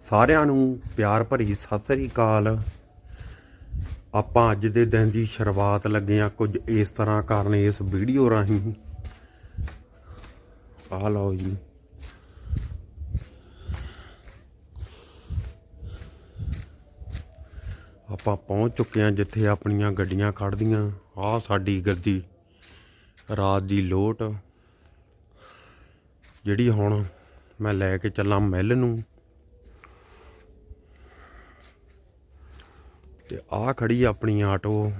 ਸਾਰਿਆਂ ਨੂੰ ਪਿਆਰ ਭਰੀ ਸਤਿ ਸ੍ਰੀ ਅਕਾਲ। ਆਪਾਂ ਅੱਜ ਦੇ ਦਿਨ ਦੀ ਸ਼ੁਰੂਆਤ ਲੱਗੇ ਆ ਕੁਝ ਇਸ ਤਰ੍ਹਾਂ ਕਰਨ ਇਸ ਵੀਡੀਓ ਰਾਹੀਂ। ਆ ਲਓ ਜੀ। ਆਪਾਂ ਪਹੁੰਚ ਚੁੱਕੇ ਆ ਜਿੱਥੇ ਆਪਣੀਆਂ ਗੱਡੀਆਂ ਖੜਦੀਆਂ ਆਹ ਸਾਡੀ ਗੱਡੀ ਰਾਤ ਦੀ ਲੋਟ। ਜਿਹੜੀ ਹੁਣ ਮੈਂ ਲੈ ਕੇ ਚੱਲਾਂ ਮਿੱਲ ਨੂੰ। ਤੇ ਆਹ ਖੜੀ ਆਪਣੀ ਆਟੋ।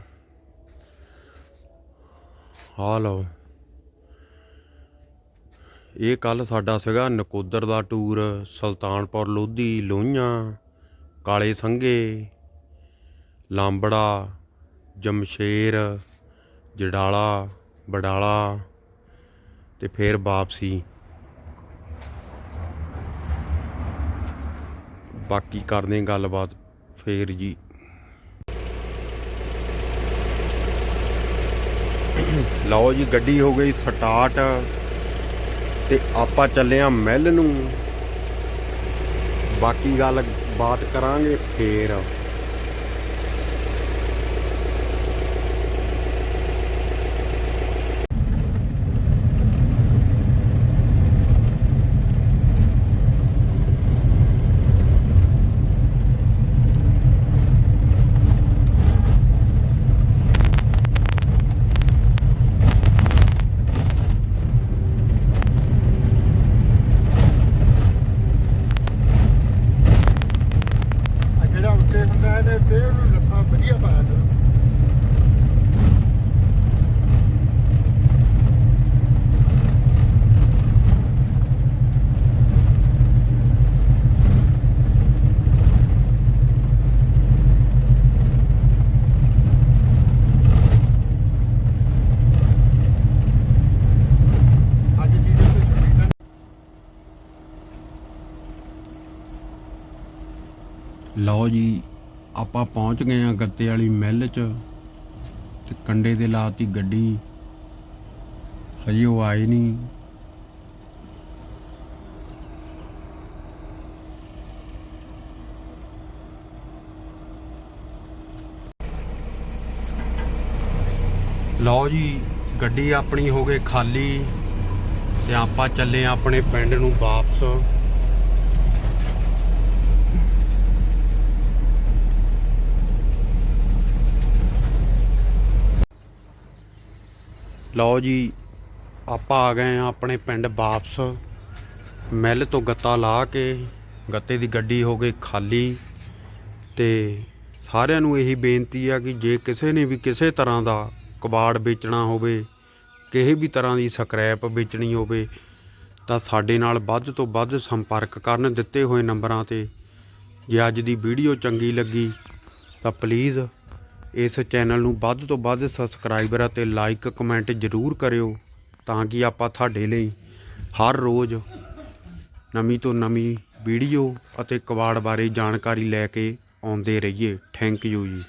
ਆ ਲਓ। ਇਹ ਕੱਲ ਸਾਡਾ ਸੀਗਾ ਨਕੋਦਰ ਦਾ ਟੂਰ, ਸੁਲਤਾਨਪੁਰ, ਲੋਧੀ, ਲੋਹੀਆਂ, ਕਾਲੇ ਸੰਘੇ, ਲਾਂਬੜਾ, ਜਮਸ਼ੇਰ ਜਡਾਲਾ ਬਡਾਲਾ ਤੇ ਫੇਰ ਵਾਪਸੀ। ਬਾਕੀ ਕਰਦੇ ਗੱਲਬਾਤ ਫੇਰ ਜੀ। ਲਓ ਜੀ, ਗੱਡੀ ਹੋ ਗਈ ਸਟਾਰਟ। ਤੇ ਆਪਾਂ ਚੱਲੇ ਆ ਮਿੱਲ ਨੂੰ। ਬਾਕੀ ਗੱਲ ਬਾਤ ਕਰਾਂਗੇ ਫੇਰ ਆ ਜਿਹੜਾ ਉੱਤੇ ਹੁੰਦਾ ਇਹਦੇ ਤੇ ਉਹਨੂੰ ਲੱਫਾ ਵਧੀਆ ਪਾਇਆ ਕਰੋ ਅੱਜ ਦੀ ਤੇ ਛੁੱਟੀ ਦਾ ਲਓ ਜੀ ਆਪਾਂ ਪਹੁੰਚ ਗਏ ਆ ਗੱਤੇ ਵਾਲੀ ਮਿੱਲ 'ਚ ਤੇ ਕੰਡੇ ਤੇ ਲਾਤੀ ਗੱਡੀ। ਹਜੇ ਉਹ ਆਏ ਨਹੀਂ। ਲਓ ਜੀ, ਗੱਡੀ ਆਪਣੀ ਹੋ ਗਈ ਖਾਲੀ ਤੇ ਆਪਾਂ ਚੱਲੇ ਆਂ ਆਪਣੇ ਪਿੰਡ ਨੂੰ ਵਾਪਸ। ਲਓ ਜੀ, ਆਪਾਂ ਆ ਗਏ ਆ ਆਪਣੇ ਪਿੰਡ ਵਾਪਸ। ਮਿੱਲ ਤੋਂ ਗੱਤਾ ਲਾ ਕੇ ਗੱਤੇ ਦੀ ਗੱਡੀ ਹੋ ਗਈ ਖਾਲੀ। ਤੇ ਸਾਰਿਆਂ ਨੂੰ ਇਹੀ ਬੇਨਤੀ ਆ ਕਿ ਜੇ ਕਿਸੇ ਨੇ ਵੀ ਕਿਸੇ ਤਰ੍ਹਾਂ ਦਾ ਕਬਾੜ ਵੇਚਣਾ ਹੋਵੇ, ਕਿਸੇ ਵੀ ਤਰ੍ਹਾਂ ਦੀ ਸਕ੍ਰੈਪ ਵੇਚਣੀ ਹੋਵੇ, ਤਾਂ ਸਾਡੇ ਨਾਲ ਵੱਧ ਤੋਂ ਵੱਧ ਸੰਪਰਕ ਕਰਨ ਦਿੱਤੇ ਹੋਏ ਨੰਬਰਾਂ ਤੇ। ਜੇ ਅੱਜ ਦੀ ਵੀਡੀਓ ਚੰਗੀ ਲੱਗੀ, ਤਾਂ ਪਲੀਜ਼ ਇਸ ਚੈਨਲ ਨੂੰ ਵੱਧ ਤੋਂ ਵੱਧ ਸਬਸਕ੍ਰਾਈਬਰ ਅਤੇ ਲਾਈਕ ਕਮੈਂਟ ਜ਼ਰੂਰ ਕਰਿਓ ਤਾਂ ਕਿ ਆਪਾਂ ਤੁਹਾਡੇ ਲਈ ਹਰ ਰੋਜ਼ ਨਵੀਂ ਤੋਂ ਨਵੀਂ ਵੀਡੀਓ ਅਤੇ ਕਬਾੜ ਬਾਰੇ ਜਾਣਕਾਰੀ ਲੈ ਕੇ ਆਉਂਦੇ ਰਹੀਏ। ਥੈਂਕ ਯੂ ਜੀ।